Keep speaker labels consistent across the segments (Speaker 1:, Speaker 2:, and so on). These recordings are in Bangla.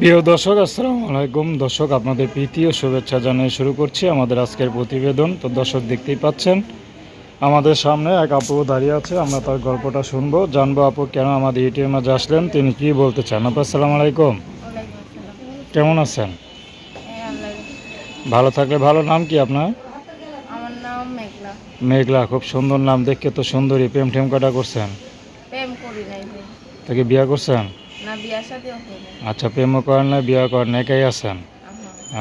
Speaker 1: প্রিয় দর্শক আসসালামু আলাইকুম। দর্শক আপনাদের প্রীতি ও শুভেচ্ছা জানিয়ে শুরু করছি আমাদের আজকের প্রতিবেদন। তো দর্শক দেখতেই পাচ্ছেন আমাদের সামনে এক আপু দাঁড়িয়ে আছে আমরা তার গল্পটা শুনব। জানব আপু কেন আমাদের ইউটিউবের মাঝে আসলেন তিনি কি বলতে চান? আপু আসসালামু আলাইকুম। কেমন আছেন? ভালো থাকলে ভালো নাম কি আপনার?
Speaker 2: আমার নাম মেঘলা।
Speaker 1: মেঘলা খুব সুন্দর নাম দেখতে তো সুন্দরী প্রেম টেম কাটা করছেন?
Speaker 2: প্রেম করি নাই।
Speaker 1: তাকে বিয়ে করছেন? আচ্ছা প্রেমও করেন না বিয়ে করেন একাই আছেন?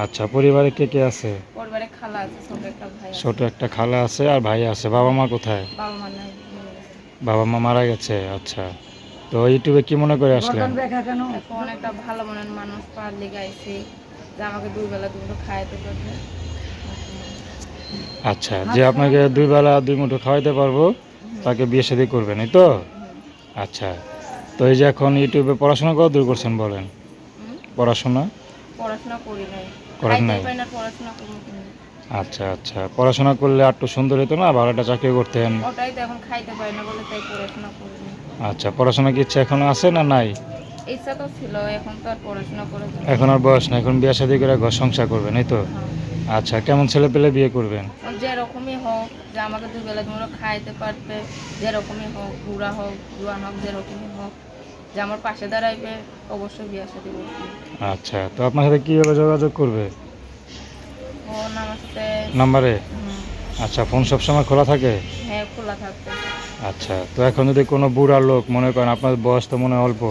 Speaker 1: আচ্ছা পরিবারে কে কে আছে?
Speaker 2: পরিবারে খালা আছে ছোট একটা ভাই
Speaker 1: ছোট একটা খালা আছে আর ভাই আছে বাবা মা কোথায়?
Speaker 2: বাবা মা নাই
Speaker 1: বাবা মা মারা গেছে আচ্ছা। তো ইউটিউবে কি মনে করে আসলেন?
Speaker 2: এখন একটা ভালো মনের মানুষ পার লেগে আইছে যে আমাকে দুই বেলা দুটো খাইতে পারবে।
Speaker 1: আচ্ছা যে আপনাকে দুই বেলা দুই মুঠো খাওয়াইতে পারব তাকে বিয়ে শাদী করবেন এই তো? আচ্ছা। তো এই যে এখন ইউটিউবে পড়াশোনা কত দূর করছেন বলেন? পড়াশোনা?
Speaker 2: পড়াশোনা করি নাই।
Speaker 1: করেন নাই?
Speaker 2: পড়াশোনা?
Speaker 1: আচ্ছা আচ্ছা। পড়াশোনা করলে আর একটু সুন্দর হতো না? ভালো একটা চাকরি করতেন?
Speaker 2: ওটাই তো এখন খাইতে পারি না বলে তাই পড়াশোনা করি না
Speaker 1: আচ্ছা পড়াশোনা কি ইচ্ছা এখনও আছে না নাই?
Speaker 2: ইচ্ছা তো ছিল এখন তো আর পড়াশোনা করে
Speaker 1: এখন আর বয়স না এখন বিয়ে শাদী করে ঘর সংসার করবেন এই তো?
Speaker 2: হ্যাঁ।
Speaker 1: আচ্ছা কেমন ছেলে পেলে বিয়ে করবেন?
Speaker 2: যেরকমই হোক যে আমাকে দুই বেলা তোমরা খাইতে পারবে যেরকমই হোক বুড়া হোক জোয়ান হোক যেরকমই হোক যে আমার পাশে দাঁড়াইবে অবশ্যই বিয়ার সাথে
Speaker 1: আচ্ছা তো আপনার সাথে কীভাবে যোগাযোগ করবে?
Speaker 2: ও না আমার সাথে
Speaker 1: নাম্বারে আচ্ছা ফোন সবসময় খোলা থাকে?
Speaker 2: হ্যাঁ খোলা থাকবে
Speaker 1: আচ্ছা তো এখন যদি কোনো বুড়া লোক মনে করেন আপনার বয়স তো মনে হয় অল্প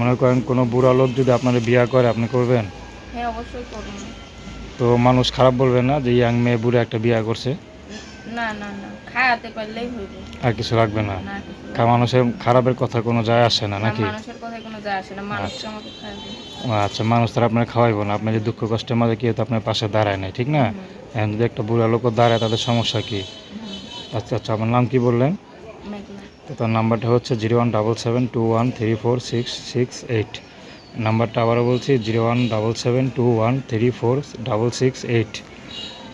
Speaker 1: মনে করেন কোনো বুড়া লোক যদি আপনার বিয়ে করে আপনি করবেন?
Speaker 2: হ্যাঁ অবশ্যই করব।
Speaker 1: তো মানুষ খারাপ বলবে না যে ইয়াং মেয়ে বুড়ে একটা বিয়ে করছে?
Speaker 2: না না না খাওয়াতে পারলেই হইবে
Speaker 1: আর কিছু রাখবে না?
Speaker 2: না কিছু না।
Speaker 1: কা- মানুষের খারাপের কথা কোনো যায় আসে না নাকি?
Speaker 2: মানুষের কথায় কোনো যায় আসে না মানুষকে আমাকে খাওয়াবে
Speaker 1: আচ্ছা মানুষ তারা আপনার খাওয়াইবো না আপনি যে দুঃখ কষ্টের মাঝে কেউ তো আপনার পাশে দাঁড়ায় নাই ঠিক না? এখন যদি একটা বুড়া লোক দাঁড়ায় তাদের সমস্যা কি? আচ্ছা আচ্ছা আমার নাম কি বললেন? তো তার নাম্বারটা হচ্ছে zero one double seven two one three four six six eight. নাম্বারটা আবারও বলছি zero one double seven two one three four double six eight.